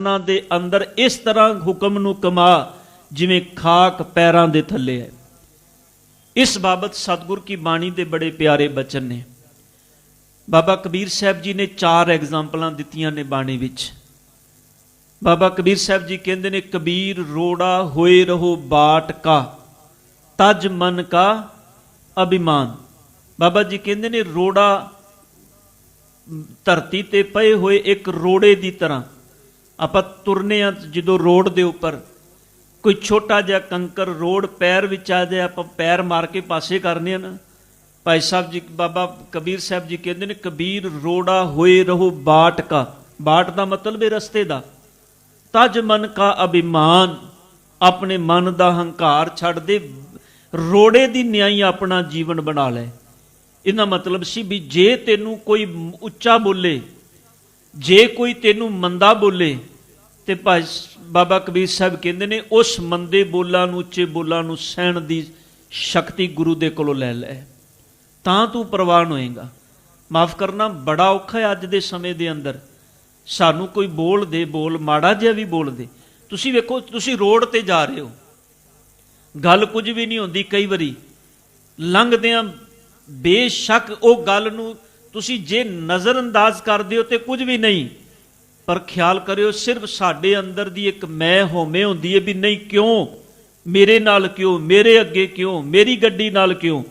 ਉਹਨਾਂ ਦੇ ਅੰਦਰ ਇਸ ਤਰ੍ਹਾਂ ਹੁਕਮ ਨੂੰ ਕਮਾ ਜਿਵੇਂ ਖਾਕ ਪੈਰਾਂ ਦੇ ਥੱਲੇ ਹੈ। ਇਸ ਬਾਬਤ ਸਤਿਗੁਰ ਕੀ ਬਾਣੀ ਦੇ ਬੜੇ ਪਿਆਰੇ ਬਚਨ ਨੇ। ਬਾਬਾ ਕਬੀਰ ਸਾਹਿਬ ਜੀ ਨੇ ਚਾਰ ਐਗਜ਼ਾਮਪਲਾਂ ਦਿੱਤੀਆਂ ਨੇ ਬਾਣੀ ਵਿੱਚ। ਬਾਬਾ ਕਬੀਰ ਸਾਹਿਬ ਜੀ ਕਹਿੰਦੇ ਨੇ, ਕਬੀਰ ਰੋੜਾ ਹੋਏ ਰਹੋ ਬਾਟ ਕਾ, ਤਜ ਮਨ ਕਾ ਅਭਿਮਾਨ। ਬਾਬਾ ਜੀ ਕਹਿੰਦੇ ਨੇ, ਰੋੜਾ ਧਰਤੀ ਤੇ ਪਏ ਹੋਏ ਇੱਕ ਰੋੜੇ ਦੀ ਤਰ੍ਹਾਂ ਆਪਾਂ ਤੁਰਨੇ ਆ ਜਦੋਂ ਰੋਡ ਦੇ ਉੱਪਰ, ਕੋਈ ਛੋਟਾ ਜਿਹਾ ਕੰਕਰ ਰੋਡ ਪੈਰ ਵਿੱਚ ਆ ਜਾਏ, ਆਪਾਂ ਪੈਰ ਮਾਰ ਕੇ ਪਾਸੇ ਕਰਨੇ ਆ ਨਾ। ਭਾਈ ਸਾਹਿਬ ਜੀ, ਬਾਬਾ ਕਬੀਰ ਸਾਹਿਬ ਜੀ ਕਹਿੰਦੇ ਨੇ, ਕਬੀਰ ਰੋੜਾ ਹੋਏ ਰਹੋ ਬਾਟ ਕਾ। ਬਾਟ ਦਾ ਮਤਲਬ ਹੈ ਰਸਤੇ ਦਾ। ਤਜ ਮਨ ਕਾ ਅਭਿਮਾਨ, ਆਪਣੇ ਮਨ ਦਾ ਹੰਕਾਰ ਛੱਡ ਦੇ, ਰੋੜੇ ਦੀ ਨਿਆਈ ਆਪਣਾ ਜੀਵਨ ਬਣਾ ਲੈ। ਇਹਦਾ ਮਤਲਬ ਸੀ ਵੀ ਜੇ ਤੈਨੂੰ ਕੋਈ ਉੱਚਾ ਬੋਲੇ, ਜੇ ਕੋਈ ਤੈਨੂੰ ਮੰਦਾ ਬੋਲੇ ਤੇ ਭਾਈ ਬਾਬਾ ਕਬੀਰ ਸਾਹਿਬ ਕਹਿੰਦੇ ਨੇ, ਉਸ ਮੰਦੇ ਬੋਲਾਂ ਨੂੰ, ਉੱਚੇ ਬੋਲਾਂ ਨੂੰ ਸਹਿਣ ਦੀ ਸ਼ਕਤੀ ਗੁਰੂ ਦੇ ਕੋਲੋਂ ਲੈ ਲੈ। ਤਾਂ ਤੂੰ ਪ੍ਰਵਾਨ ਹੋਏਗਾ। ਮਾਫ ਕਰਨਾ, ਬੜਾ ਔਖਾ ਹੈ ਅੱਜ ਦੇ ਸਮੇਂ ਦੇ ਅੰਦਰ। ਸਾਨੂੰ ਕੋਈ ਬੋਲ ਦੇ, ਬੋਲ ਮਾੜਾ ਜਿਹਾ ਵੀ ਬੋਲ ਦੇ। ਤੁਸੀਂ ਵੇਖੋ, ਤੁਸੀਂ ਰੋਡ ਤੇ ਜਾ ਰਹੇ ਹੋ। ਗੱਲ ਕੁਝ ਵੀ ਨਹੀਂ ਹੁੰਦੀ ਕਈ ਵਾਰੀ। ਲੰਘਦਿਆਂ ਬੇਸ਼ੱਕ ਉਹ ਗੱਲ ਨੂੰ ਤੁਸੀਂ ਜੇ ਨਜ਼ਰ ਅੰਦਾਜ਼ ਕਰਦੇ ਹੋ ਤੇ ਕੁਝ ਵੀ ਨਹੀਂ। ਪਰ ਖਿਆਲ ਕਰਿਓ, ਸਿਰਫ ਸਾਡੇ ਅੰਦਰ ਦੀ ਇੱਕ ਮੈਂ ਹੋਮੇ ਹੁੰਦੀ ਹੈ ਵੀ ਨਹੀਂ, ਕਿਉਂ? ਮੇਰੇ ਨਾਲ ਕਿਉਂ? ਮੇਰੇ ਅੱਗੇ ਕਿਉਂ? ਮੇਰੀ ਗੱਡੀ ਨਾਲ ਕਿਉਂ?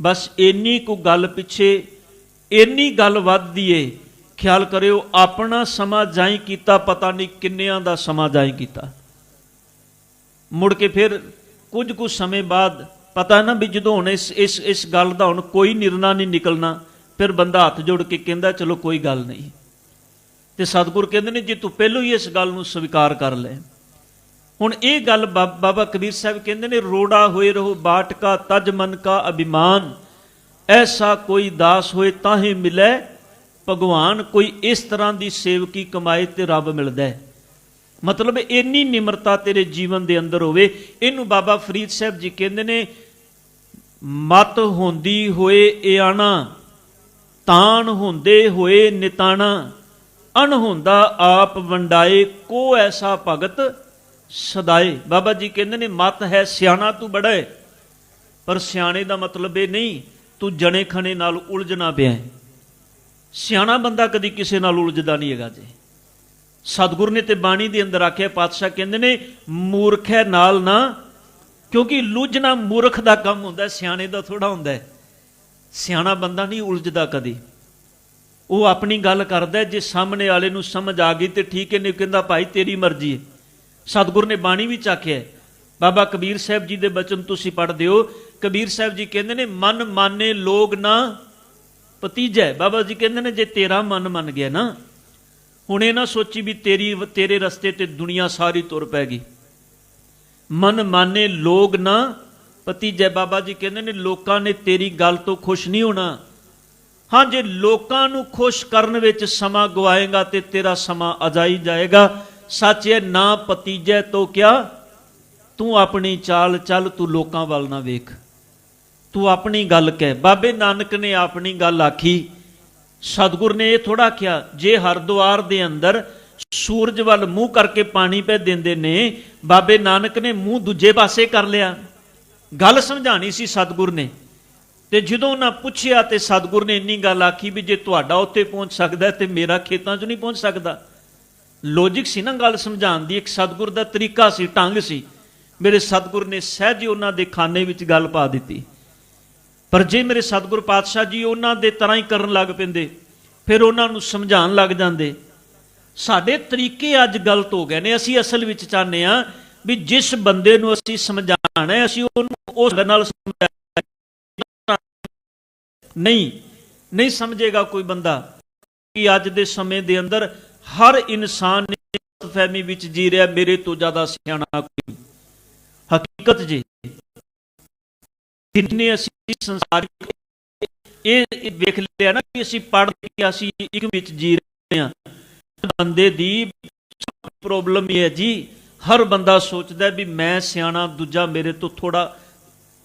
ਬਸ ਇੰਨੀ ਕੁ ਗੱਲ ਪਿੱਛੇ, ਇੰਨੀ ਗੱਲ ਵੱਧਦੀ ਏ। ਖਿਆਲ ਕਰਿਓ, ਆਪਣਾ ਸਮਾਂ ਜਾਈ ਕੀਤਾ, ਪਤਾ ਨਹੀਂ ਕਿੰਨਿਆਂ ਦਾ ਸਮਾਂ ਜਾਈ ਕੀਤਾ। ਮੁੜ ਕੇ ਫਿਰ ਕੁਝ ਕੁ ਸਮੇਂ ਬਾਅਦ ਪਤਾ ਨਾ ਵੀ ਜਦੋਂ ਹੁਣ ਇਸ ਇਸ ਇਸ ਗੱਲ ਦਾ ਹੁਣ ਕੋਈ ਨਿਰਣਾ ਨਹੀਂ ਨਿਕਲਣਾ, ਫਿਰ ਬੰਦਾ ਹੱਥ ਜੋੜ ਕੇ ਕਹਿੰਦਾ, ਚਲੋ ਕੋਈ ਗੱਲ ਨਹੀਂ। ਤੇ ਸਤਿਗੁਰ ਕਹਿੰਦੇ ਨੇ, ਜੇ ਤੂੰ ਪਹਿਲੋਂ ਹੀ ਇਸ ਗੱਲ ਨੂੰ ਸਵੀਕਾਰ ਕਰ ਲੈ। ਹੁਣ ਇਹ ਗੱਲ ਬਾ- ਬਾਬਾ ਕਬੀਰ ਸਾਹਿਬ ਕਹਿੰਦੇ ਨੇ, ਰੋੜਾ ਹੋਏ ਰਹੋ, ਬਾਟਕਾ, ਤਜ ਮਨ ਕਾ ਅਭਿਮਾਨ। ਐਸਾ ਕੋਈ ਦਾਸ ਹੋਏ ਤਾਂ ਹੀ ਮਿਲੇ, ਭਗਵਾਨ ਕੋਈ ਇਸ ਤਰ੍ਹਾਂ ਦੀ ਸੇਵਕੀ ਕਮਾਏ ਤੇ ਰੱਬ ਮਿਲਦਾ ਹੈ। ਮਤਲਬ ਇੰਨੀ ਨਿਮਰਤਾ ਤੇਰੇ ਜੀਵਨ ਦੇ ਅੰਦਰ ਹੋਵੇ, ਇਹਨੂੰ ਬਾਬਾ ਫਰੀਦ ਸਾਹਿਬ ਜੀ ਕਹਿੰਦੇ ਨੇ, ਮਤ ਹੁੰਦੀ ਹੋਏ ਇਆਣਾ, ਤਾਣ ਹੁੰਦੇ ਹੋਏ ਨਿਤਾਣਾ। ਅਣ ਆਪ ਵੰਡਾਏ, ਕੋ ਐਸਾ ਭਗਤ ਸਦਾਏ। ਬਾਬਾ ਜੀ ਕਹਿੰਦੇ ਨੇ, ਮਤ ਹੈ ਸਿਆਣਾ ਤੂੰ ਬੜਾ ਹੈ ਪਰ ਸਿਆਣੇ ਦਾ ਮਤਲਬ ਇਹ ਨਹੀਂ, ਤੂੰ ਜਣੇ ਖਣੇ ਨਾਲ ਉਲਝਣਾ ਪਿਆ ਹੈ ਸਿਆਣਾ ਬੰਦਾ ਕਦੀ ਕਿਸੇ ਨਾਲ ਉਲਝਦਾ ਨਹੀਂ ਹੈਗਾ ਜੀ। ਸਤਿਗੁਰ ਨੇ ਤੇ ਬਾਣੀ ਦੇ ਅੰਦਰ ਆਖਿਆ, ਪਾਤਸ਼ਾਹ ਕਹਿੰਦੇ ਨੇ, ਮੂਰਖ ਹੈ ਨਾਲ ਨਾ, ਕਿਉਂਕਿ ਲੁੱਝਣਾ ਮੂਰਖ ਦਾ ਕੰਮ ਹੁੰਦਾ, ਸਿਆਣੇ ਦਾ ਥੋੜਾ ਹੁੰਦਾ ਸਿਆਣਾ ਬੰਦਾ ਨਹੀਂ ਉਲਝਦਾ ਕਦੀ। ਉਹ ਆਪਣੀ ਗੱਲ ਕਰਦਾ ਜੇ ਸਾਹਮਣੇ ਵਾਲੇ ਨੂੰ ਸਮਝ ਆ ਗਈ ਤੇ ਠੀਕ ਹੈ, ਨਹੀਂ ਕਹਿੰਦਾ, ਭਾਈ, ਤੇਰੀ ਮਰਜ਼ੀ ਹੈ। ਸਤਿਗੁਰ ਨੇ ਬਾਣੀ ਵਿੱਚ ਆਖਿਆ ਬਾਬਾ ਕਬੀਰ ਸਾਹਿਬ ਜੀ ਦੇ ਬਚਨ ਤੁਸੀਂ ਪੜ੍ਹਦੇ ਹੋ। ਕਬੀਰ ਸਾਹਿਬ ਜੀ ਕਹਿੰਦੇ ਨੇ, ਮਨ ਮਾਨੇ ਲੋਗ ਨਾ ਭਤੀਜੈ। ਬਾਬਾ ਜੀ ਕਹਿੰਦੇ ਨੇ, ਜੇ ਤੇਰਾ ਮਨ ਮੰਨ ਗਿਆ ਨਾ, ਹੁਣ ਇਹ ਨਾ ਸੋਚੀ ਵੀ ਤੇਰੀ, ਤੇਰੇ ਰਸਤੇ ਤੇ ਦੁਨੀਆ ਸਾਰੀ ਤੁਰ ਪੈ ਗਈ। ਮਨ ਮਾਨੇ ਲੋਗ ਨਾ ਭਤੀਜੈ। ਬਾਬਾ ਜੀ ਕਹਿੰਦੇ ਨੇ, ਲੋਕਾਂ ਨੇ ਤੇਰੀ ਗੱਲ ਤੋਂ ਖੁਸ਼ ਨਹੀਂ ਹੋਣਾ। ਹਾਂ ਜੇ ਲੋਕਾਂ ਨੂੰ ਖੁਸ਼ ਕਰਨ ਵਿੱਚ ਸਮਾਂ ਗਵਾਏਗਾ ਤੇ ਤੇਰਾ ਸਮਾਂ ਅਜਾਈ ਜਾਏਗਾ। ਸੱਚ ਇਹ, ਨਾ ਭਤੀਜੈ ਤੋਂ ਕਿਆ ਤੂੰ ਆਪਣੀ ਚਾਲ ਚੱਲ, ਤੂੰ ਲੋਕਾਂ ਵੱਲ ਨਾ ਵੇਖ। ਤੂੰ ਆਪਣੀ ਗੱਲ ਕਹਿ। ਬਾਬੇ ਨਾਨਕ ਨੇ ਆਪਣੀ ਗੱਲ ਆਖੀ। ਸਤਿਗੁਰ ਨੇ ਇਹ ਥੋੜਾ ਕਿਹਾ, ਜੇ ਹਰਦੁਆਰ ਦੇ ਅੰਦਰ ਸੂਰਜ ਵੱਲ ਮੂੰਹ ਕਰਕੇ ਪਾਣੀ ਪੈ ਦਿੰਦੇ ਨੇ, ਬਾਬੇ ਨਾਨਕ ਨੇ ਮੂੰਹ ਦੂਜੇ ਪਾਸੇ ਕਰ ਲਿਆ। ਗੱਲ ਸਮਝਾਣੀ ਸੀ ਸਤਿਗੁਰ ਨੇ। ਤੇ ਜਦੋਂ ਉਹਨਾਂ ਪੁੱਛਿਆ ਤੇ ਸਤਿਗੁਰ ਨੇ ਇੰਨੀ ਗੱਲ ਆਖੀ ਵੀ ਜੇ ਤੁਹਾਡਾ ਉੱਥੇ ਪਹੁੰਚ ਸਕਦਾ ਹੈ ਤੇ ਮੇਰਾ ਖੇਤਾਂ 'ਚ ਨਹੀਂ ਪਹੁੰਚ ਸਕਦਾ। ਲੌਜੀਕ ਸੀ ਨਾ ਗੱਲ ਸਮਝਾਉਣ ਦੀ, ਇੱਕ ਸਤਿਗੁਰ ਦਾ ਤਰੀਕਾ ਸੀ, ਢੰਗ ਸੀ। ਮੇਰੇ ਸਤਿਗੁਰ ਨੇ ਸਹਿਜ ਉਹਨਾਂ ਦੇ ਖਾਨੇ ਵਿੱਚ ਗੱਲ ਪਾ ਦਿੱਤੀ। ਪਰ ਜੇ ਮੇਰੇ ਸਤਿਗੁਰ ਪਾਤਸ਼ਾਹ ਜੀ ਉਹਨਾਂ ਦੇ ਤਰ੍ਹਾਂ ਹੀ ਕਰਨ ਲੱਗ ਪੈਂਦੇ, ਫਿਰ ਉਹਨਾਂ ਨੂੰ ਸਮਝਾਉਣ ਲੱਗ ਜਾਂਦੇ। ਸਾਡੇ ਤਰੀਕੇ ਅੱਜ ਗਲਤ ਹੋ ਗਏ ਨੇ, ਅਸੀਂ ਅਸਲ ਵਿੱਚ ਚਾਹੁੰਦੇ ਆ ਵੀ ਜਿਸ ਬੰਦੇ ਨੂੰ ਅਸੀਂ ਸਮਝਾਣਾ ਹੈ, ਅਸੀਂ ਉਹਨੂੰ ਉਸ ਨਾਲ ਸਮਝਾਣਾ ਨਹੀਂ ਨਹੀਂ ਸਮਝੇਗਾ ਕੋਈ ਬੰਦਾ ਕਿ ਅੱਜ ਦੇ ਸਮੇਂ ਦੇ ਅੰਦਰ ਹਰ ਇਨਸਾਨ ਨੇ ਫਹਿਮੀ ਵਿੱਚ ਜੀ ਰਿਹਾ, ਮੇਰੇ ਤੋਂ ਜ਼ਿਆਦਾ ਸਿਆਣਾ ਕੋਈ ਹਕੀਕਤ ਜੀ, ਜਿੰਨੇ ਅਸੀਂ ਸੰਸਾਰਿਕ ਇਹ ਵੇਖ ਲਿਆ ਨਾ ਕਿ ਅਸੀਂ ਪੜ੍ਹ ਕੇ ਅਸੀਂ ਇੱਕ ਵਿੱਚ ਜੀ ਰਹੇ ਹਾਂ। ਬੰਦੇ ਦੀ ਪ੍ਰੋਬਲਮ ਇਹ ਹੈ ਜੀ, ਹਰ ਬੰਦਾ ਸੋਚਦਾ ਵੀ ਮੈਂ ਸਿਆਣਾ, ਦੂਜਾ ਮੇਰੇ ਤੋਂ ਥੋੜਾ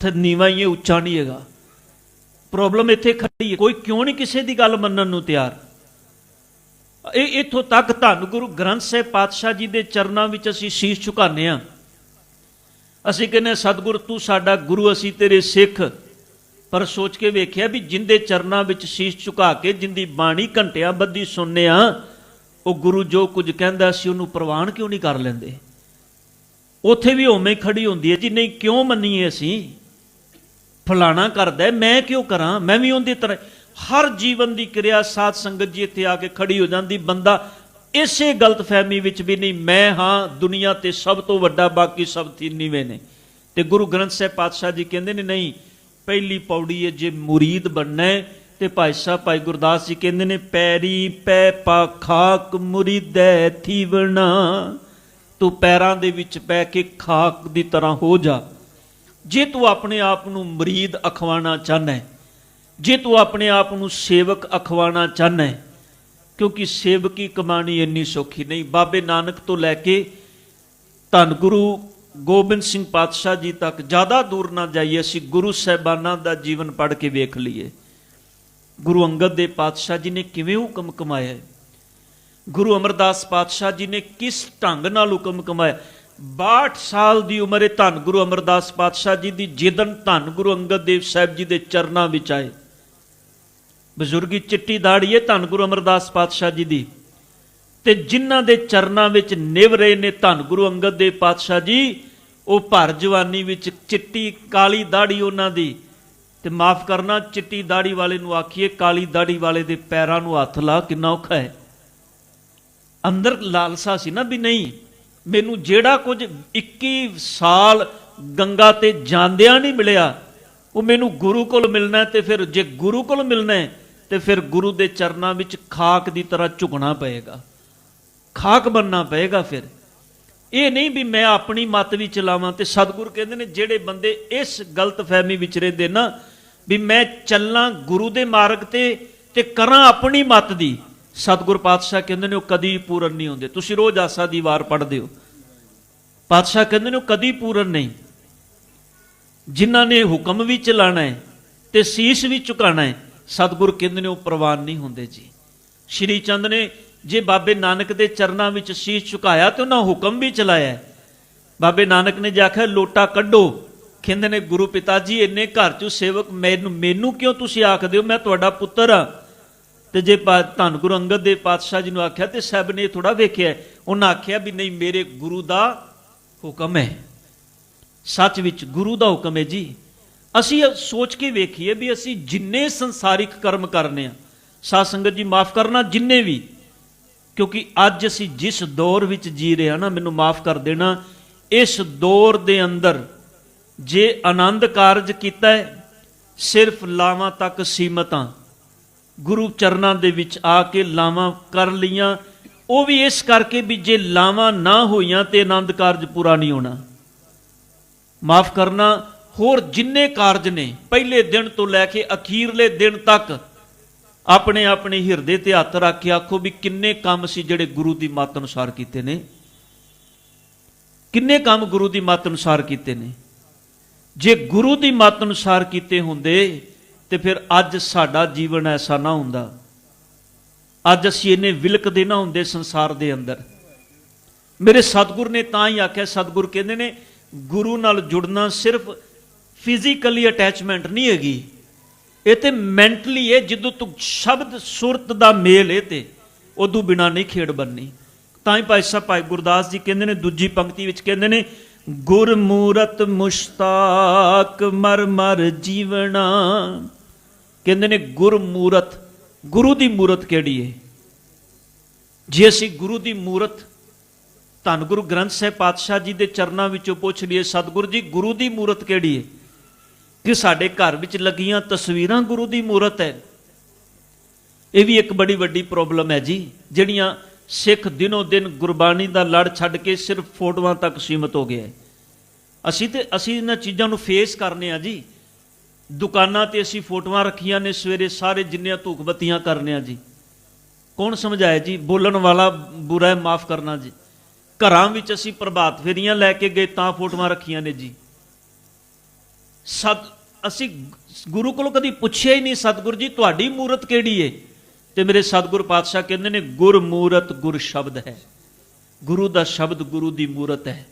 ਨੀਵਾਂ ਹੀ ਹੈ, ਉੱਚਾ ਨਹੀਂ ਹੈਗਾ। ਪ੍ਰੋਬਲਮ ਇੱਥੇ ਖੜੀ ਹੈ। ਕੋਈ ਕਿਉਂ ਨਹੀਂ ਕਿਸੇ ਦੀ ਗੱਲ ਮੰਨਣ ਨੂੰ ਤਿਆਰ? ਇਹ ਇਥੋਂ ਤੱਕ ਧੰਨ ਗੁਰੂ ਗ੍ਰੰਥ ਸਾਹਿਬ ਪਾਤਸ਼ਾਹ ਜੀ ਦੇ ਚਰਨਾਂ ਵਿੱਚ ਅਸੀਂ ਸੀਸ ਝੁਕਾਉਂਦੇ ਹਾਂ। ਅਸੀਂ ਕਹਿੰਦੇ ਹਾਂ, ਸਤਿਗੁਰ ਤੂੰ ਸਾਡਾ ਗੁਰੂ ਅਸੀਂ ਤੇਰੇ ਸਿੱਖ। ਪਰ ਸੋਚ ਕੇ ਵੇਖਿਆ ਵੀ ਜਿੰਦੇ ਚਰਨਾਂ ਵਿੱਚ ਸੀਸ ਝੁਕਾ ਕੇ ਜਿੰਦੀ ਬਾਣੀ ਘੰਟਿਆਂ ਬੱਧੀ ਸੁਣਨੇ ਆ ਉਹ ਗੁਰੂ ਜੋ ਕੁਝ ਕਹਿੰਦਾ ਸੀ ਉਹਨੂੰ ਪ੍ਰਵਾਨ ਕਿਉਂ ਨਹੀਂ ਕਰ ਲੈਂਦੇ? ਉੱਥੇ ਵੀ ਉਵੇਂ ਖੜੀ ਹੁੰਦੀ ਹੈ ਜੀ ਨਹੀਂ ਕਿਉਂ ਮੰਨੀਏ ਅਸੀਂ? ਫਲਾਣਾ ਕਰਦਾ ਮੈਂ ਕਿਉਂ ਕਰਾਂ? ਮੈਂ ਵੀ ਉਹਦੀ ਤਰ੍ਹਾਂ ਹਰ ਜੀਵਨ ਦੀ ਕਿਰਿਆ ਸਾਧ ਸੰਗਤ ਜੀ ਇੱਥੇ ਆ ਕੇ ਖੜੀ ਹੋ ਜਾਂਦੀ, ਬੰਦਾ ਇਸੇ ਗਲਤਫਹਿਮੀ ਵਿੱਚ ਵੀ ਨਹੀਂ, ਮੈਂ ਹਾਂ, ਦੁਨੀਆ ਤੇ ਸਭ ਤੋਂ ਵੱਡਾ, ਬਾਕੀ ਸਭ ਨੀਵੇਂ ਨੇ। ਤੇ ਗੁਰੂ ਗ੍ਰੰਥ ਸਾਹਿਬ ਪਾਤਸ਼ਾਹ ਜੀ ਕਹਿੰਦੇ ਨੇ, ਨਹੀਂ, ਪਹਿਲੀ ਪੌੜੀ ਹੈ ਜੇ ਮੁਰੀਦ ਬਣਨਾ ਹੈ, ਤੇ ਭਾਈ ਸਾਹਿਬ, ਭਾਈ ਗੁਰਦਾਸ ਜੀ ਕਹਿੰਦੇ ਨੇ, ਪੈਰੀ ਪੈ ਪਾ ਖਾਕ ਮੁਰੀਦੈ ਥੀਵਣਾ, ਤੂੰ ਪੈਰਾਂ ਦੇ ਵਿੱਚ ਪੈ ਕੇ ਖਾਕ ਦੀ ਤਰ੍ਹਾਂ ਹੋ ਜਾ। ਜੇ ਤੂੰ ਆਪਣੇ ਆਪ ਨੂੰ ਮਰੀਦ ਅਖਵਾਣਾ ਚਾਹਨਾ ਜੇ ਤੂੰ ਆਪਣੇ ਆਪ ਨੂੰ ਸੇਵਕ ਅਖਵਾਣਾ ਚਾਹਨਾ ਕਿਉਂਕਿ ਸੇਵਕੀ ਕਮਾਣੀ ਇੰਨੀ ਸੌਖੀ ਨਹੀਂ। ਬਾਬੇ ਨਾਨਕ ਤੋਂ ਲੈ ਕੇ ਧੰਨ ਗੁਰੂ ਗੋਬਿੰਦ ਸਿੰਘ ਪਾਤਸ਼ਾਹ ਜੀ ਤੱਕ ਜ਼ਿਆਦਾ ਦੂਰ ਨਾ ਜਾਈਏ, ਅਸੀਂ ਗੁਰੂ ਸਾਹਿਬਾਨਾਂ ਦਾ ਜੀਵਨ ਪੜ੍ਹ ਕੇ ਵੇਖ ਲਈਏ। ਗੁਰੂ ਅੰਗਦ ਦੇ ਪਾਤਸ਼ਾਹ ਜੀ ਨੇ ਕਿਵੇਂ ਹੁਕਮ ਕਮਾਇਆ ਗੁਰੂ ਅਮਰਦਾਸ ਪਾਤਸ਼ਾਹ ਜੀ ਨੇ ਕਿਸ ਢੰਗ ਨਾਲ ਹੁਕਮ ਕਮਾਇਆ? 62 ਸਾਲ ਦੀ ਉਮਰੇ ਧੰਨ ਗੁਰੂ ਅਮਰਦਾਸ ਪਾਤਸ਼ਾਹ ਜੀ ਦੀ ਜਿਦਨ ਧੰਨ ਗੁਰੂ ਅੰਗਦ ਦੇਵ ਸਾਹਿਬ ਜੀ ਦੇ ਚਰਨਾਂ ਵਿੱਚ ਆਏ। ਬਜ਼ੁਰਗੀ ਚਿੱਟੀ ਦਾੜੀ ਹੈ ਧੰਨ ਗੁਰੂ ਅਮਰਦਾਸ ਪਾਤਸ਼ਾਹ ਜੀ ਦੀ। ਤੇ ਜਿਨ੍ਹਾਂ ਦੇ ਚਰਨਾਂ ਵਿੱਚ ਨਿਵ ਰਹੇ ਨੇ ਧੰਨ ਗੁਰੂ ਅੰਗਦ ਦੇਵ ਪਾਤਸ਼ਾਹ ਜੀ, ਉਹ ਭਰ ਜਵਾਨੀ ਵਿੱਚ ਚਿੱਟੀ ਕਾਲੀ ਦਾੜੀ ਉਹਨਾਂ ਦੀ। ਤੇ ਮਾਫ ਕਰਨਾ, ਚਿੱਟੀ ਦਾੜੀ ਵਾਲੇ ਨੂੰ ਆਖੀਏ, ਕਾਲੀ ਦਾੜੀ ਵਾਲੇ ਦੇ ਪੈਰਾਂ ਨੂੰ ਹੱਥ ਲਾ, ਕਿੰਨਾ ਔਖਾ ਹੈ ਅੰਦਰ ਲਾਲਸਾ ਸੀ ਨਾ ਵੀ ਨਹੀਂ ਮੈਨੂੰ ਜਿਹੜਾ ਕੁਝ 21 ਸਾਲ ਗੰਗਾ ਤੇ ਜਾਂਦਿਆਂ ਨਹੀਂ ਮਿਲਿਆ, ਉਹ ਮੈਨੂੰ ਗੁਰੂ ਕੋਲ ਮਿਲਣਾ ਹੈ ਤੇ ਫਿਰ ਜੇ ਗੁਰੂ ਕੋਲ ਮਿਲਣਾ ਹੈ, ਤੇ ਫਿਰ ਗੁਰੂ ਦੇ ਚਰਨਾਂ ਵਿੱਚ ਖਾਕ ਦੀ ਤਰ੍ਹਾਂ ਝੁਕਣਾ ਪਏਗਾ। ਖਾਕ ਬੰਨਣਾ ਪਏਗਾ ਫਿਰ। ਇਹ ਨਹੀਂ ਵੀ ਮੈਂ ਆਪਣੀ ਮਤ ਵੀ ਚਲਾਵਾਂ ਤੇ ਸਤਿਗੁਰ ਕਹਿੰਦੇ ਨੇ ਜਿਹੜੇ ਬੰਦੇ ਇਸ ਗਲਤ ਫਹਿਮੀ ਵਿੱਚ ਰਹਿੰਦੇ ਨਾ, ਵੀ ਮੈਂ ਚੱਲਾਂ ਗੁਰੂ ਦੇ ਮਾਰਗ ਤੇ ਤੇ ਕਰਾਂ ਆਪਣੀ ਮਤ ਦੀ। ਸਤਿਗੁਰ ਪਾਤਸ਼ਾਹ ਕਹਿੰਦੇ ਨੇ ਉਹ ਕਦੀ ਪੂਰਨ ਨਹੀਂ ਹੁੰਦੇ। ਤੁਸੀਂ ਰੋਜ਼ ਆਸਾ ਦੀ ਵਾਰ ਪੜ੍ਹਦੇ ਹੋ। ਪਾਤਸ਼ਾਹ ਕਹਿੰਦੇ ਨੇ ਉਹ ਕਦੀ ਪੂਰਨ ਨਹੀਂ। ਜਿਨ੍ਹਾਂ ਨੇ ਹੁਕਮ ਵੀ ਚਲਾਣਾ ਹੈ ਤੇ ਸੀਸ ਵੀ ਝੁਕਾਣਾ ਹੈ, ਸਤਿਗੁਰ ਕਹਿੰਦੇ ਨੇ ਉਹ ਪ੍ਰਵਾਨ ਨਹੀਂ ਹੁੰਦੇ ਜੀ। ਸ਼੍ਰੀ ਚੰਦ ਨੇ ਜੇ ਬਾਬੇ ਨਾਨਕ ਦੇ ਚਰਨਾਂ ਵਿੱਚ ਸੀਸ ਝੁਕਾਇਆ ਤੇ ਉਹਨਾਂ ਹੁਕਮ ਵੀ ਚਲਾਇਆ ਬਾਬੇ ਨਾਨਕ ਨੇ ਜਾਖਿਆ ਲੋਟਾ ਕੱਢੋ। ਕਹਿੰਦੇ ਨੇ, ਗੁਰੂ ਪਿਤਾ ਜੀ, ਇੰਨੇ ਘਰ ਚੋਂ ਸੇਵਕ, ਮੈਨੂੰ ਮੈਨੂੰ ਕਿਉਂ ਤੁਸੀਂ ਆਖਦੇ ਹੋ? ਮੈਂ ਤੁਹਾਡਾ ਪੁੱਤਰ ਆ ਤੇ ਜੇ ਪਾ- ਧੰਨ ਗੁਰੂ ਅੰਗਦ ਦੇਵ ਪਾਤਸ਼ਾਹ ਜੀ ਨੂੰ ਆਖਿਆ, ਤੇ ਸਾਹਿਬ ਨੇ ਥੋੜਾ ਵੇਖਿਆ ਹੈ। ਉਹਨਾਂ ਆਖਿਆ ਵੀ ਨਹੀਂ, ਮੇਰੇ ਗੁਰੂ ਦਾ ਹੁਕਮ ਹੈ। ਸੱਚ ਵਿੱਚ ਗੁਰੂ ਦਾ ਹੁਕਮ ਹੈ ਜੀ। ਅਸੀਂ ਸੋਚ ਕੇ ਵੇਖੀਏ ਵੀ ਅਸੀਂ ਜਿੰਨੇ ਸੰਸਾਰਿਕ ਕਰਮ ਕਰਨੇ ਆ, ਸਾਧ ਸੰਗਤ ਜੀ ਮਾਫ ਕਰਨਾ ਜਿੰਨੇ ਵੀ, ਕਿਉਂਕਿ ਅੱਜ ਅਸੀਂ ਜਿਸ ਦੌਰ ਵਿੱਚ ਜੀ ਰਹੇ ਹਾਂ ਨਾ, ਮੈਨੂੰ ਮਾਫ ਕਰ ਦੇਣਾ, ਇਸ ਦੌਰ ਦੇ ਅੰਦਰ ਜੇ ਆਨੰਦ ਕਾਰਜ ਕੀਤਾ ਹੈ, ਸਿਰਫ ਲਾਵਾਂ ਤੱਕ ਸੀਮਤ ਗੁਰੂ ਚਰਨਾਂ ਦੇ ਵਿੱਚ ਆ ਕੇ ਲਾਵਾਂ ਕਰ ਲਈਆਂ। ਉਹ ਵੀ ਇਸ ਕਰਕੇ ਵੀ ਜੇ ਲਾਵਾਂ ਨਾ ਹੋਈਆਂ ਤੇ ਆਨੰਦ ਕਾਰਜ ਪੂਰਾ ਨਹੀਂ ਹੋਣਾ। ਮਾਫ ਕਰਨਾ, ਹੋਰ ਜਿੰਨੇ ਕਾਰਜ ਨੇ, ਪਹਿਲੇ ਦਿਨ ਤੋਂ ਲੈ ਕੇ ਅਖੀਰਲੇ ਦਿਨ ਤੱਕ ਆਪਣੇ ਆਪਣੇ ਹਿਰਦੇ ਤੇ ਹੱਥ ਰੱਖ ਕੇ ਆਖੋ ਵੀ ਕਿੰਨੇ ਕੰਮ ਸੀ ਜਿਹੜੇ ਗੁਰੂ ਦੀ ਮੱਤ ਅਨੁਸਾਰ ਕੀਤੇ ਨੇ। ਕਿੰਨੇ ਕੰਮ ਗੁਰੂ ਦੀ ਮੱਤ ਅਨੁਸਾਰ ਕੀਤੇ ਨੇ। ਜੇ ਗੁਰੂ ਦੀ ਮੱਤ ਅਨੁਸਾਰ ਕੀਤੇ ਹੁੰਦੇ ਤੇ ਫਿਰ ਅੱਜ ਸਾਡਾ ਜੀਵਨ ਐਸਾ ਨਾ ਹੁੰਦਾ। ਅੱਜ ਅਸੀਂ ਇਹਨੇ ਵਿਲਕਦੇ ਨਾ ਹੁੰਦੇ ਸੰਸਾਰ ਦੇ ਅੰਦਰ। ਮੇਰੇ ਸਤਿਗੁਰ ਨੇ ਤਾਂ ਹੀ ਆਖਿਆ, ਸਤਿਗੁਰ ਕਹਿੰਦੇ ਨੇ, ਗੁਰੂ ਨਾਲ ਜੁੜਨਾ ਸਿਰਫ ਫਿਜ਼ੀਕਲੀ ਅਟੈਚਮੈਂਟ ਨਹੀਂ ਹੈਗੀ। ਇਹ ਤੇ ਮੈਂਟਲੀ ਹੈ ਜਦੋਂ ਤੂੰ ਸ਼ਬਦ, ਸੁਰਤ ਦਾ ਮੇਲ ਹੈ ਤੇ, ਉਦੋਂ ਬਿਨਾ ਨਹੀਂ ਖੇਡ ਬੰਨੀ ਤਾਂ ਹੀ ਭਾਈ ਸਾਹਿਬ, ਭਾਈ ਗੁਰਦਾਸ ਜੀ ਕਹਿੰਦੇ ਨੇ, ਦੂਜੀ ਪੰਕਤੀ ਵਿੱਚ ਕਹਿੰਦੇ ਨੇ, ਗੁਰਮੂਰਤ ਮੁਸ਼ਤਾਕ ਮਰ ਮਰ ਜੀਵਣਾ। ਕਹਿੰਦੇ ਨੇ ਗੁਰ ਮੂਰਤ, ਗੁਰੂ ਦੀ ਮੂਰਤ ਕਿਹੜੀ ਹੈ ਜੇ ਅਸੀਂ ਗੁਰੂ ਦੀ ਮੂਰਤ ਧੰਨ ਗੁਰੂ ਗ੍ਰੰਥ ਸਾਹਿਬ ਪਾਤਸ਼ਾਹ ਜੀ ਦੇ ਚਰਨਾਂ ਵਿੱਚੋਂ ਪੁੱਛ ਲਈਏ, ਸਤਿਗੁਰੂ ਜੀ, ਗੁਰੂ ਦੀ ਮੂਰਤ ਕਿਹੜੀ ਹੈ ਕਿ ਸਾਡੇ ਘਰ ਵਿੱਚ ਲੱਗੀਆਂ ਤਸਵੀਰਾਂ ਗੁਰੂ ਦੀ ਮੂਰਤ ਹੈ। ਇਹ ਵੀ ਇੱਕ ਬੜੀ ਵੱਡੀ ਪ੍ਰੋਬਲਮ ਹੈ ਜੀ, ਜਿਹੜੀਆਂ ਸਿੱਖ ਦਿਨੋ ਦਿਨ ਗੁਰਬਾਣੀ ਦਾ ਲੜ ਛੱਡ ਕੇ ਸਿਰਫ ਫੋਟੋਆਂ ਤੱਕ ਸੀਮਤ ਹੋ ਗਿਆ ਅਸੀਂ ਤੇ, ਅਸੀਂ ਇਹਨਾਂ ਚੀਜ਼ਾਂ ਨੂੰ ਫੇਸ ਕਰਨੇ ਆ ਜੀ। ਦੁਕਾਨਾਂ ਤੇ ਅਸੀਂ ਫੋਟੋਆਂ ਰੱਖੀਆਂ ਨੇ ਸਵੇਰੇ ਸਾਰੇ ਜਿੰਨੀਆਂ ਧੂਖ ਬੱਤੀਆਂ ਕਰਨੇ ਆ ਜੀ। ਕੌਣ ਸਮਝਾਇਆ ਜੀ? ਬੋਲਣ ਵਾਲਾ ਬੁਰਾ ਹੈ, ਮਾਫ ਕਰਨਾ ਜੀ। ਘਰਾਂ ਵਿੱਚ ਅਸੀਂ ਪ੍ਰਭਾਤ ਫੇਰੀਆਂ ਲੈ ਕੇ ਗਏ, ਤਾਂ ਫੋਟੋਆਂ ਰੱਖੀਆਂ ਨੇ ਜੀ। ਸਤ, ਅਸੀਂ ਗੁਰੂ ਕੋਲੋਂ ਕਦੀ ਪੁੱਛਿਆ ਹੀ ਨਹੀਂ, ਸਤਿਗੁਰੂ ਜੀ, ਤੁਹਾਡੀ ਮੂਰਤ ਕਿਹੜੀ ਏ? ਤੇ ਮੇਰੇ ਸਤਿਗੁਰ ਪਾਤਸ਼ਾਹ ਕਹਿੰਦੇ ਨੇ, ਗੁਰ ਮੂਰਤ ਗੁਰ ਸ਼ਬਦ ਹੈ। ਗੁਰੂ ਦਾ ਸ਼ਬਦ ਗੁਰੂ ਦੀ ਮੂਰਤ ਹੈ।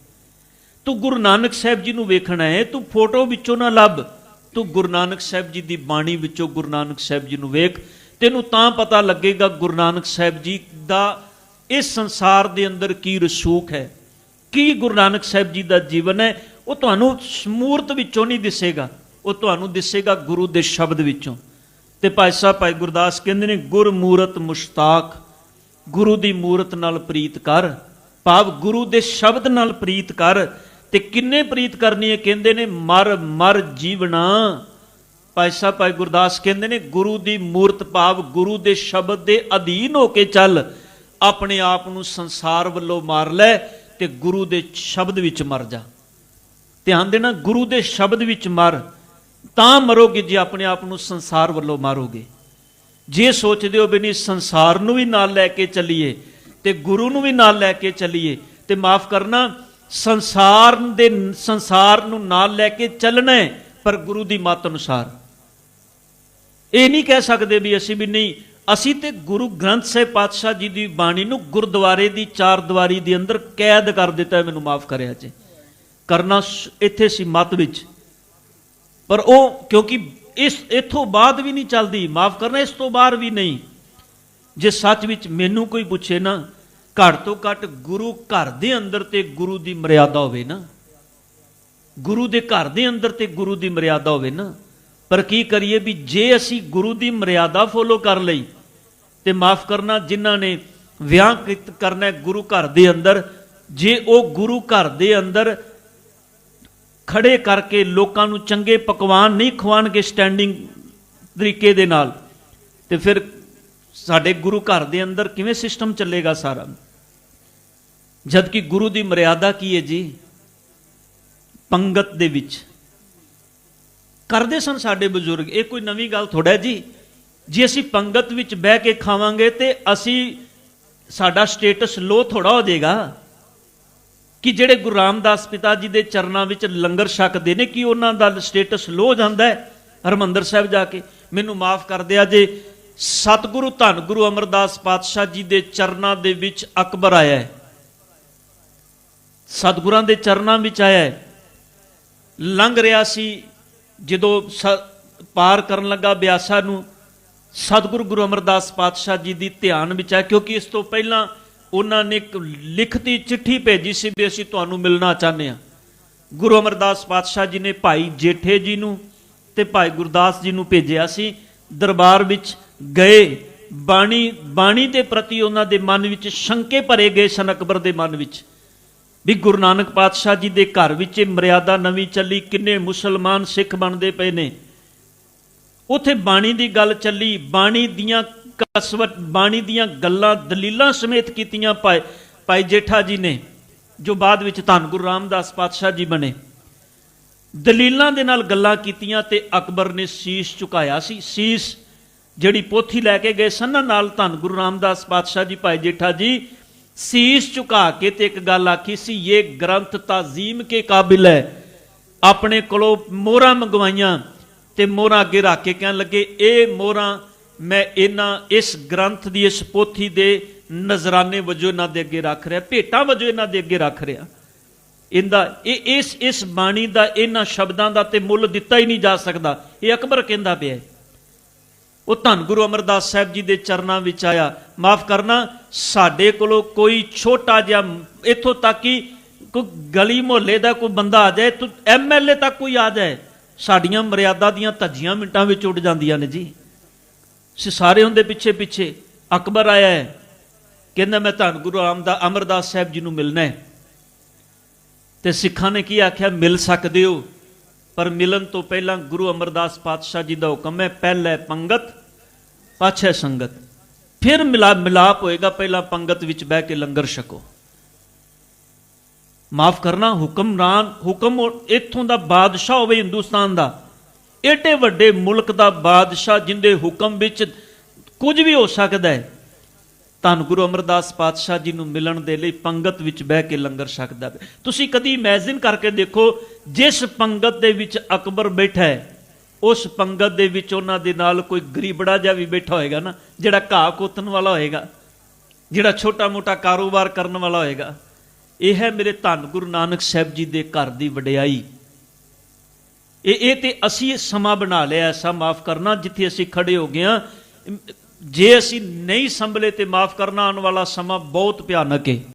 ਤੂੰ ਗੁਰੂ ਨਾਨਕ ਸਾਹਿਬ ਜੀ ਨੂੰ ਵੇਖਣਾ ਹੈ, ਤੂੰ ਫੋਟੋ ਵਿੱਚੋਂ ਨਾ ਲੱਭ। ਤੂੰ ਗੁਰੂ ਨਾਨਕ ਸਾਹਿਬ ਜੀ ਦੀ ਬਾਣੀ ਵਿੱਚੋਂ ਗੁਰੂ ਨਾਨਕ ਸਾਹਿਬ ਜੀ ਨੂੰ ਵੇਖ, ਤੈਨੂੰ ਤਾਂ ਪਤਾ ਲੱਗੇਗਾ ਗੁਰੂ ਨਾਨਕ ਸਾਹਿਬ ਜੀ ਦਾ ਇਸ ਸੰਸਾਰ ਦੇ ਅੰਦਰ ਕੀ ਰਸੂਖ ਹੈ, ਕੀ ਗੁਰੂ ਨਾਨਕ ਸਾਹਿਬ ਜੀ ਦਾ ਜੀਵਨ ਹੈ, ਉਹ ਤੁਹਾਨੂੰ ਸਮੂਰਤ ਵਿੱਚੋਂ ਨਹੀਂ ਦਿਸੇਗਾ, ਉਹ ਤੁਹਾਨੂੰ ਦਿਸੇਗਾ ਗੁਰੂ ਦੇ ਸ਼ਬਦ ਵਿੱਚੋਂ। ਤੇ ਭਾਈ ਸਾਹਿਬ, ਭਾਈ ਗੁਰਦਾਸ ਕਹਿੰਦੇ ਨੇ ਗੁਰ ਮੂਰਤ ਮੁਸ਼ਤਾਕ, ਗੁਰੂ ਦੀ ਮੂਰਤ ਨਾਲ ਪ੍ਰੀਤ ਕਰ, ਭਾਵ ਗੁਰੂ ਦੇ ਸ਼ਬਦ ਨਾਲ ਪ੍ਰੀਤ ਕਰ ਤੇ ਕਿੰਨੇ ਪ੍ਰੀਤ ਕਰਨੀ ਹੈ? ਕਹਿੰਦੇ ਨੇ, ਮਰ ਮਰ ਜੀਵਣਾ। ਭਾਈ ਸਾਹਿਬ, ਭਾਈ ਗੁਰਦਾਸ ਕਹਿੰਦੇ ਨੇ, ਗੁਰੂ ਦੀ ਮੂਰਤ ਭਾਵ ਗੁਰੂ ਦੇ ਸ਼ਬਦ ਦੇ ਅਧੀਨ ਹੋ ਕੇ ਚੱਲ। ਆਪਣੇ ਆਪ ਨੂੰ ਸੰਸਾਰ ਵੱਲੋਂ ਮਾਰ ਲੈ ਤੇ ਗੁਰੂ ਦੇ ਸ਼ਬਦ ਵਿੱਚ ਮਰ ਜਾ। ਧਿਆਨ ਦੇਣਾ, ਗੁਰੂ ਦੇ ਸ਼ਬਦ ਵਿੱਚ ਮਰ, ਤਾਂ ਮਰੋਗੇ ਜੇ ਆਪਣੇ ਆਪ ਨੂੰ ਸੰਸਾਰ ਵੱਲੋਂ ਮਾਰੋਗੇ। ਜੇ ਸੋਚਦੇ ਹੋ ਵੀ ਨਹੀਂ, ਸੰਸਾਰ ਨੂੰ ਵੀ ਨਾਲ ਲੈ ਕੇ ਚੱਲੀਏ ਤੇ ਗੁਰੂ ਨੂੰ ਵੀ ਨਾਲ ਲੈ ਕੇ ਚੱਲੀਏ ਤੇ ਮਾਫ ਕਰਨਾ ਸੰਸਾਰ ਦੇ ਸੰਸਾਰ ਨੂੰ ਨਾਲ ਲੈ ਕੇ ਚੱਲਣਾ ਹੈ, ਪਰ ਗੁਰੂ ਦੀ ਮੱਤ ਅਨੁਸਾਰ। ਇਹ ਨਹੀਂ ਕਹਿ ਸਕਦੇ ਵੀ ਅਸੀਂ ਵੀ ਨਹੀਂ। ਅਸੀਂ ਤੇ ਗੁਰੂ ਗ੍ਰੰਥ ਸਾਹਿਬ ਪਾਤਸ਼ਾਹ ਜੀ ਦੀ ਬਾਣੀ ਨੂੰ ਗੁਰਦੁਆਰੇ ਦੀ ਚਾਰ ਦੀਵਾਰੀ ਦੇ ਅੰਦਰ ਕੈਦ ਕਰ ਦਿੱਤਾ ਮੈਨੂੰ ਮਾਫ ਕਰਿਆ ਜੇ। ਕਰਨਾ ਇੱਥੇ ਸੀ ਮਤ ਵਿੱਚ। ਪਰ ਉਹ ਕਿਉਂਕਿ ਇਸ ਇਥੋਂ ਬਾਅਦ ਵੀ ਨਹੀਂ ਚੱਲਦੀ। ਮਾਫ ਕਰਨਾ, ਇਸ ਤੋਂ ਬਾਹਰ ਵੀ ਨਹੀਂ। ਜੇ ਸੱਚ ਵਿੱਚ ਮੈਨੂੰ ਕੋਈ ਪੁੱਛੇ ਨਾ ਘੱਟ ਤੋਂ ਘੱਟ ਗੁਰੂ ਘਰ ਦੇ ਅੰਦਰ ਤੇ ਗੁਰੂ ਦੀ ਮਰਿਆਦਾ ਹੋਵੇ ਨਾ। ਗੁਰੂ ਦੇ ਘਰ ਦੇ ਅੰਦਰ ਤੇ ਗੁਰੂ ਦੀ ਮਰਿਆਦਾ ਹੋਵੇ ਨਾ। ਪਰ ਕੀ ਕਰੀਏ ਵੀ ਜੇ ਅਸੀਂ ਗੁਰੂ ਦੀ ਮਰਿਆਦਾ ਫੋਲੋ ਕਰ ਲਈ ਤੇ ਮਾਫ ਕਰਨਾ ਜਿਨ੍ਹਾਂ ਨੇ ਵਿਆਹ ਕਰਨਾ ਗੁਰੂ ਘਰ ਦੇ ਅੰਦਰ, ਜੇ ਉਹ ਗੁਰੂ ਘਰ ਦੇ ਅੰਦਰ ਖੜੇ ਕਰਕੇ ਲੋਕਾਂ ਨੂੰ ਚੰਗੇ ਪਕਵਾਨ ਨਹੀਂ ਖਵਾਣਗੇ ਸਟੈਂਡਿੰਗ ਤਰੀਕੇ ਦੇ ਨਾਲ, ਤੇ ਫਿਰ ਸਾਡੇ ਗੁਰੂ ਘਰ ਦੇ ਅੰਦਰ ਕਿਵੇਂ ਸਿਸਟਮ ਚੱਲੇਗਾ ਸਾਰਾ? ਜਦ ਕਿ ਗੁਰੂ ਦੀ ਮਰਿਆਦਾ ਕੀ ਹੈ ਜੀ? ਪੰਗਤ ਦੇ ਵਿੱਚ। ਕਰਦੇ ਸਨ ਸਾਡੇ ਬਜ਼ੁਰਗ, ਇਹ ਕੋਈ ਨਵੀਂ ਗੱਲ ਥੋੜਾ ਜੀ। ਜੇ ਅਸੀਂ ਪੰਗਤ ਵਿੱਚ ਬਹਿ ਕੇ ਖਾਵਾਂਗੇ ਤੇ ਅਸੀਂ ਸਾਡਾ ਸਟੇਟਸ ਲੋ ਥੋੜਾ ਹੋ ਜਾਏਗਾ। ਕਿ ਜਿਹੜੇ ਗੁਰੂ ਰਾਮਦਾਸ ਪਿਤਾ ਜੀ ਦੇ ਚਰਨਾਂ ਵਿੱਚ ਲੰਗਰ ਛਕਦੇ ਨੇ, ਕਿ ਉਹਨਾਂ ਦਾ ਸਟੇਟਸ ਲੋ ਹੋ ਜਾਂਦਾ ਹੈ? ਹਰਮੰਦਰ ਸਾਹਿਬ ਜਾ ਕੇ। ਮੈਨੂੰ ਮਾਫ ਕਰ ਦਿਆ ਜੇ ਸਤਿਗੁਰੂ ਧੰਨ ਗੁਰੂ ਅਮਰਦਾਸ ਪਾਤਸ਼ਾਹ ਜੀ ਦੇ ਚਰਨਾਂ ਦੇ ਵਿੱਚ ਅਕਬਰ ਆਇਆ ਹੈ। ਸਤਿਗੁਰਾਂ ਦੇ ਚਰਨਾਂ ਵਿੱਚ ਆਇਆ ਹੈ। ਲੰਘ ਰਿਹਾ ਸੀ ਜਦੋਂ ਸ- ਪਾਰ ਕਰਨ ਲੱਗਾ ਬਿਆਸਾ ਨੂੰ, ਸਤਿਗੁਰੂ ਗੁਰੂ ਅਮਰਦਾਸ ਪਾਤਸ਼ਾਹ ਜੀ ਦੀ ਧਿਆਨ ਵਿੱਚ ਆਇਆ, ਕਿਉਂਕਿ ਇਸ ਤੋਂ ਪਹਿਲਾਂ ਉਹਨਾਂ ਨੇ ਇੱਕ ਲਿਖਤੀ ਚਿੱਠੀ ਭੇਜੀ ਸੀ ਵੀ ਅਸੀਂ ਤੁਹਾਨੂੰ ਮਿਲਣਾ ਚਾਹੁੰਦੇ ਹਾਂ। ਗੁਰੂ ਅਮਰਦਾਸ ਪਾਤਸ਼ਾਹ ਜੀ ਨੇ ਭਾਈ ਜੇਠੇ ਜੀ ਨੂੰ ਤੇ ਭਾਈ ਗੁਰਦਾਸ ਜੀ ਨੂੰ ਭੇਜਿਆ ਸੀ। ਦਰਬਾਰ ਵਿੱਚ ਗਏ, ਬਾਣੀ ਬਾਣੀ ਦੇ ਪ੍ਰਤੀ ਉਹਨਾਂ ਦੇ ਮਨ ਵਿੱਚ ਸ਼ੰਕੇ ਭਰੇ ਗਏ ਸਨ ਅਕਬਰ ਦੇ ਮਨ ਵਿੱਚ। ਵੀ ਗੁਰੂ ਨਾਨਕ ਪਾਤਸ਼ਾਹ ਜੀ ਦੇ ਘਰ ਵਿੱਚ ਇਹ ਮਰਿਆਦਾ ਨਵੀਂ ਚੱਲੀ, ਕਿੰਨੇ ਮੁਸਲਮਾਨ ਸਿੱਖ ਬਣਦੇ ਪਏ ਨੇ। ਉਥੇ ਬਾਣੀ ਦੀ ਗੱਲ ਚੱਲੀ, ਬਾਣੀ ਦੀਆਂ ਕਸਵਟ, ਬਾਣੀ ਦੀਆਂ ਗੱਲਾਂ, ਦਲੀਲਾਂ ਸਮੇਤ ਕੀਤੀਆਂ ਭਾਈ ਭਾਈ ਜੇਠਾ ਜੀ ਨੇ, ਜੋ ਬਾਅਦ ਵਿੱਚ ਧੰਨ ਗੁਰੂ ਰਾਮਦਾਸ ਪਾਤਸ਼ਾਹ ਜੀ ਬਣੇ। ਦਲੀਲਾਂ ਦੇ ਨਾਲ ਗੱਲਾਂ ਕੀਤੀਆਂ ਤੇ ਅਕਬਰ ਨੇ ਸੀਸ ਝੁਕਾਇਆ ਸੀ। ਸੀਸ ਜਿਹੜੀ ਪੋਥੀ ਲੈ ਕੇ ਗਏ ਸਨ ਨਾਲ ਧੰਨ ਗੁਰੂ ਰਾਮਦਾਸ ਪਾਤਸ਼ਾਹ ਜੀ, ਭਾਈ ਜੇਠਾ ਜੀ, ਸੀਸ ਝੁਕਾ ਕੇ ਤੇ ਇੱਕ ਗੱਲ ਆਖੀ ਸੀ ਇਹ ਗ੍ਰੰਥ ਤਾਜ਼ੀਮ ਕੇ ਕਾਬਿਲ ਹੈ? ਆਪਣੇ ਕੋਲੋਂ ਮੋਹਰਾਂ ਮੰਗਵਾਈਆਂ ਤੇ ਮੋਹਰਾਂ ਅੱਗੇ ਰੱਖ ਕੇ ਕਹਿਣ ਲੱਗੇ, ਇਹ ਮੋਹਰਾਂ ਮੈਂ ਇਹਨਾਂ, ਇਸ ਗ੍ਰੰਥ ਦੀ, ਇਸ ਪੋਥੀ ਦੇ ਨਜ਼ਰਾਨੇ ਵਜੋਂ ਇਹਨਾਂ ਦੇ ਅੱਗੇ ਰੱਖ ਰਿਹਾ, ਭੇਟਾਂ ਵਜੋਂ ਇਹਨਾਂ ਦੇ ਅੱਗੇ ਰੱਖ ਰਿਹਾ। ਇਹਦਾ, ਇਹ, ਇਸ ਇਸ ਬਾਣੀ ਦਾ, ਇਹਨਾਂ ਸ਼ਬਦਾਂ ਦਾ ਤੇ ਮੁੱਲ ਦਿੱਤਾ ਹੀ ਨਹੀਂ ਜਾ ਸਕਦਾ। ਇਹ ਅਕਬਰ ਕਹਿੰਦਾ ਪਿਆ ਹੈ। ਉਹ ਧੰਨ ਗੁਰੂ ਅਮਰਦਾਸ ਸਾਹਿਬ ਜੀ ਦੇ ਚਰਨਾਂ ਵਿੱਚ ਆਇਆ। ਮਾਫ ਕਰਨਾ, ਸਾਡੇ ਕੋਲੋਂ ਕੋਈ ਛੋਟਾ ਜਿਹਾ ਇੱਥੋਂ ਤੱਕ ਕਿ ਕੋਈ ਗਲੀ ਮੁਹੱਲੇ ਦਾ ਕੋਈ ਬੰਦਾ ਆ ਜਾਏ, ਤੂੰ ਐਮਐਲਏ ਤੱਕ ਕੋਈ ਆ ਜਾਏ, ਸਾਡੀਆਂ ਮਰਿਆਦਾ ਦੀਆਂ ਧੱਜੀਆਂ ਮਿੰਟਾਂ ਵਿੱਚ ਉੱਡ ਜਾਂਦੀਆਂ ਨੇ ਜੀ। ਸ- ਸਾਰੇ ਹੁੰਦੇ ਪਿੱਛੇ ਪਿੱਛੇ, ਅਕਬਰ ਆਇਆ ਹੈ, ਕਹਿੰਦਾ, ਮੈਂ ਧੰਨ ਗੁਰੂ ਰਾਮਦਾ ਅਮਰਦਾਸ ਸਾਹਿਬ ਜੀ ਨੂੰ ਮਿਲਣਾ ਹੈ। ਤੇ ਸਿੱਖਾਂ ਨੇ ਕੀ ਆਖਿਆ, ਮਿਲ ਸਕਦੇ ਹੋ। ਪਰ ਮਿਲਣ ਤੋਂ ਪਹਿਲਾਂ ਗੁਰੂ ਅਮਰਦਾਸ ਪਾਤਸ਼ਾਹ ਜੀ ਦਾ ਹੁਕਮ ਹੈ, ਪਹਿਲੇ ਪੰਗਤ, ਪਾਛੇ ਸੰਗਤ। ਫਿਰ ਮਿਲਾ, ਮਿਲਾਪ ਹੋਏਗਾ, ਪਹਿਲਾਂ ਪੰਗਤ ਵਿੱਚ ਬਹਿ ਕੇ ਲੰਗਰ ਛਕੋ। ਮਾਫ ਕਰਨਾ, ਹੁਕਮਰਾਨ, ਹੁਕਮ ਇੱਥੋਂ ਦਾ ਬਾਦਸ਼ਾਹ ਹੋਵੇ ਹਿੰਦੁਸਤਾਨ ਦਾ। ਏਡੇ ਵੱਡੇ ਮੁਲਕ ਦਾ ਬਾਦਸ਼ਾਹ ਜਿੰਦੇ ਹੁਕਮ ਵਿੱਚ ਕੁਝ ਵੀ ਹੋ ਸਕਦਾ ਹੈ ਧੰਨ ਗੁਰੂ ਅਮਰਦਾਸ ਪਾਤਸ਼ਾਹ ਜੀ ਨੂੰ ਮਿਲਣ ਦੇ ਲਈ ਪੰਗਤ ਵਿੱਚ ਬਹਿ ਕੇ ਲੰਗਰ ਛਕਦਾ ਹੈ ਤੁਸੀਂ ਕਦੀ ਇਮੇਜਿਨ ਕਰਕੇ ਦੇਖੋ, ਜਿਸ ਪੰਗਤ ਦੇ ਵਿੱਚ ਅਕਬਰ ਬੈਠਾ ਹੈ, ਉਸ ਪੰਗਤ ਦੇ ਵਿੱਚ ਉਹਨਾਂ ਦੇ ਨਾਲ ਕੋਈ ਗਰੀਬੜਾ ਜਿਹਾ ਵੀ ਬੈਠਾ ਹੋਏਗਾ ਨਾ, ਜਿਹੜਾ ਘਾਹ ਕੋਤਨ ਵਾਲਾ ਹੋਏਗਾ, ਜਿਹੜਾ ਛੋਟਾ ਮੋਟਾ ਕਾਰੋਬਾਰ ਕਰਨ ਵਾਲਾ ਹੋਏਗਾ। ਇਹ ਹੈ ਮੇਰੇ ਧੰਨ ਗੁਰੂ ਨਾਨਕ ਸਾਹਿਬ ਜੀ ਦੇ ਘਰ ਦੀ ਵਡਿਆਈ। ਇਹ ਇਹ ਤੇ ਅਸੀਂ ਇਹ ਸਮਾਂ ਬਣਾ ਲਿਆ ਐਸਾ ਮਾਫ ਕਰਨਾ, ਜਿੱਥੇ ਅਸੀਂ ਖੜੇ ਹੋ ਗਏ ਹਾਂ ਜੇ ਅਸੀਂ ਨਹੀਂ ਸੰਭਲੇ ਤੇ ਮਾਫ ਕਰਨਾ ਆਉਣ ਵਾਲਾ ਸਮਾਂ ਬਹੁਤ ਭਿਆਨਕ ਹੈ